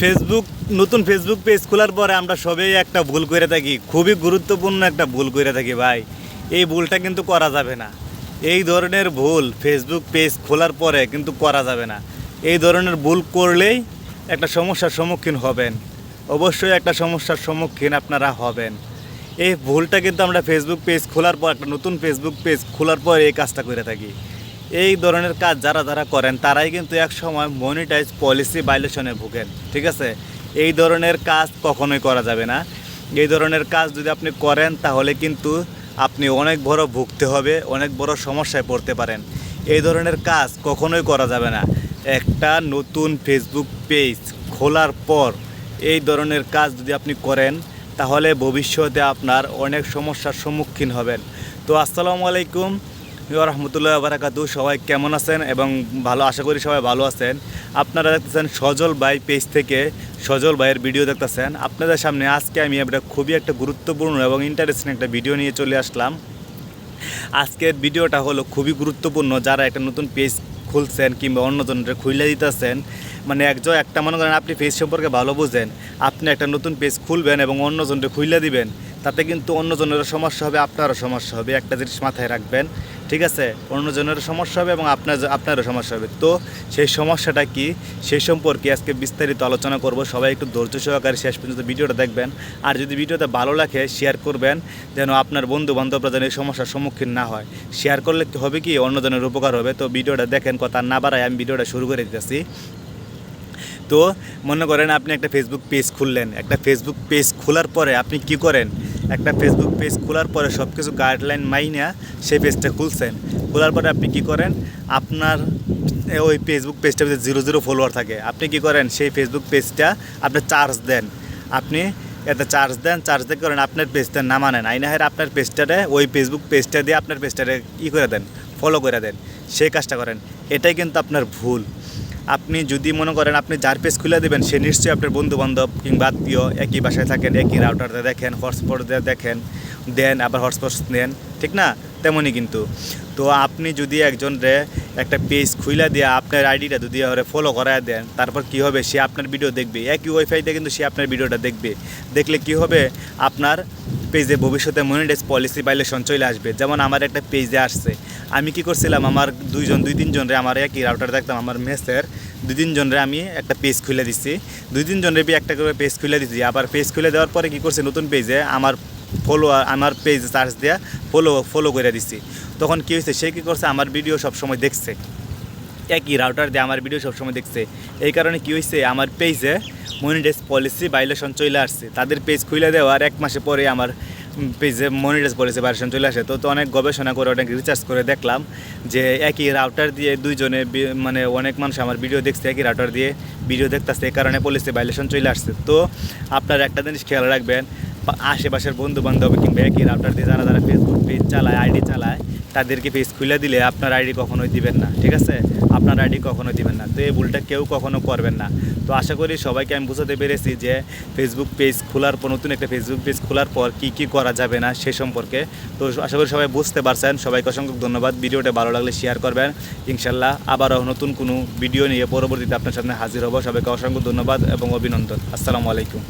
Facebook নতুন Facebook page খোলার পরে আমরা সবাই একটা ভুল করে থাকি। খুবই গুরুত্বপূর্ণ একটা ভুল করে থাকি ভাই। এই ভুলটা কিন্তু করা যাবে না। এই ধরনের ভুল ফেসবুক পেজ খোলার পরে কিন্তু করা যাবে না। এই ধরনের ভুল করলেই একটা সমস্যার সম্মুখীন হবেন। অবশ্যই একটা সমস্যার সম্মুখীন আপনারা হবেন। এই ভুলটা কিন্তু আমরা ফেসবুক পেজ খোলার পর, একটা নতুন ফেসবুক পেজ খোলার পর এই কাজটা করে থাকি। এই ধরনের কাজ যারা যারা করেন, তারাই কিন্তু এক সময় মনিটাইজ পলিসি ভাইলেশনে ভুগেন, ঠিক আছে? এই ধরনের কাজ কখনোই করা যাবে না। এই ধরনের কাজ যদি আপনি করেন, তাহলে কিন্তু আপনি অনেক বড় ভুগতে হবে, অনেক বড় সমস্যায় পড়তে পারেন। এই ধরনের কাজ কখনোই করা যাবে না। একটা নতুন ফেসবুক পেজ খোলার পর এই ধরনের কাজ যদি আপনি করেন, তাহলে ভবিষ্যতে আপনার অনেক সমস্যার সম্মুখীন হবেন। তো আসসালামু আলাইকুম। রহমতুল্লাহ বারাকাতু, সবাই কেমন আছেন এবং ভালো, আশা করি সবাই ভালো আছেন? আপনারা দেখতেছেন সজল ভাই পেজ থেকে সজল ভাইয়ের ভিডিও দেখতেছেন। আপনাদের সামনে আজকে আমি একটা খুবই একটা গুরুত্বপূর্ণ এবং ইন্টারেস্টিং একটা ভিডিও নিয়ে চলে আসলাম। আজকের ভিডিওটা হলো খুবই গুরুত্বপূর্ণ। যারা একটা নতুন পেজ খুলছেন কিংবা অন্যজনের খুলে দিতেছেন মানে একজন একটা মনে করেন আপনি পেজ সম্পর্কে ভালো বুঝেন, আপনি একটা নতুন পেজ খুলবেন এবং অন্যজনকে খুলে দিবেন। তাতে কিন্তু অন্যজনেরও সমস্যা হবে, আপনারও সমস্যা হবে। একটা জিনিস মাথায় রাখবেন, ঠিক আছে? অন্যজনেরও সমস্যা হবে এবং আপনার আপনারও সমস্যা হবে। তো সেই সমস্যাটা কি? সেই সম্পর্কে আজকে বিস্তারিত আলোচনা করব। সবাই একটু ধৈর্য সহকারে শেষ পর্যন্ত ভিডিওটা দেখবেন। আর যদি ভিডিওটা ভালো লাগে শেয়ার করবেন, যেন আপনার বন্ধু বান্ধবরা যেন এই সমস্যার সম্মুখীন না হয়। শেয়ার করলে কি হবে কি? অন্যজনের উপকার হবে। তো ভিডিওটা দেখেন, কথা না বাড়ায় আমি ভিডিওটা শুরু করে দিতেছি। তো মনে করেন আপনি একটা ফেসবুক পেজ খুললেন। একটা ফেসবুক পেজ খোলার পরে আপনি কি করেন? একটা ফেসবুক পেজ খোলার পরে সব কিছু গাইডলাইন মাইনা সেই পেজটা খুলছেন। খোলার পরে আপনি কী করেন? আপনার ওই ফেসবুক পেজটা জিরো জিরো ফলোয়ার থাকে। আপনি কি করেন? সেই ফেসবুক পেজটা আপনি চার্জ দেন। আপনি এতে চার্জ দেন চার্জ দিয়ে করেন আপনার পেজটা না মানেন। আইনা হের আপনার পেজটারে ওই ফেসবুক পেজটা দিয়ে আপনার পেজটারে ই করে দেন ফলো করে দেন। সেই কাজটা করেন। এটাই কিন্তু আপনার ভুল। আপনি যদি মনে করেন আপনি যার পেজ খুলে দেবেন, সে নিশ্চয়ই আপনার বন্ধু বান্ধব কিংবা আত্মীয় একই বাসায় থাকেন, একই রাউটারতে দেখেন হটস্পট দেখেন, দেন আবার হটস্পট নেন, ঠিক না? তেমনই কিন্তু। তো আপনি যদি একজন রে একটা পেজ খুলে দিয়ে আপনার আইডিটা যদি ওরে ফলো করায় দেন, তারপর কি হবে? সে আপনার ভিডিও দেখবে। একই ওয়াইফাইতে কিন্তু সে আপনার ভিডিওটা দেখবে। দেখলে কি হবে? আপনার পেজে ভবিষ্যতে মনিটাইজ পলিসি ভাইলেশন চলে আসবে। যেমন আমার একটা পেজে আসছে। আমি কি করছিলাম, আমার দুইজন, দুই তিনজনরে আমার একই রাউটার দেখতাম, আমার মেসের। দুই তিনজনরে আমি একটা পেজ খুলে দিচ্ছি দুই তিনজনরে একটা করে পেজ খুলে দিচ্ছি আবার পেজ খুলে দেওয়ার পরে কি করছে, নতুন পেজে আমার ফলো আমার পেজ চার্জ দেওয়া ফলো ফলো করে দিচ্ছি তখন কী হয়েছে, সে কী করছে, আমার ভিডিও সবসময় দেখছে। একই রাউটার দিয়ে আমার ভিডিও সবসময় দেখছে। এই কারণে কী হয়েছে, আমার পেজে মনিটাইজ পলিসি বাইলেশন চলে আসছে। তাদের পেজ খুলে দেওয়ার এক মাসে পরে আমার পেজে মনিটাইজ পলিসি ভার্সন চলে আসে, তো তো অনেক গবেষণা করে, অনেক রিচার্জ করে দেখলাম যে একই রাউটার দিয়ে দুইজনে মানে অনেক মানুষ আমার ভিডিও দেখছে, একই রাউটার দিয়ে ভিডিও দেখতেছে, এই কারণে পলিসি ভাইলেশন চলে আসছে। তো আপনারা একটা জিনিস খেয়াল রাখবেন, আশেপাশের বন্ধু বান্ধব কিংবা একই রাউটার দিয়ে যারা যারা ফেসবুক পেজ চালায় আইডি চালায় তাদেরকে পেজ খুলে দিলে আপনার আইডি কখনোই দিবেন না, ঠিক আছে? আপনার আইডি কখনোই দিবেন না। তো এই ভুলটা কেউ কখনো করবেন না। তো আশা করি সবাইকে আমি বোঝাতে পেরেছি যে ফেসবুক পেজ খোলার পর, নতুন একটা ফেসবুক পেজ খোলার পর কি কি করা যাবে না সে সম্পর্কে। তো আশা করি সবাই বুঝতে পারছেন। সবাইকে অসংখ্য ধন্যবাদ। ভিডিওটা ভালো লাগলে শেয়ার করবেন। ইনশাল্লাহ আবারও নতুন কোনো ভিডিও নিয়ে পরবর্তীতে আপনার সামনে হাজির হব। সবাইকে অসংখ্য ধন্যবাদ এবং অভিনন্দন। আসসালামু আলাইকুম।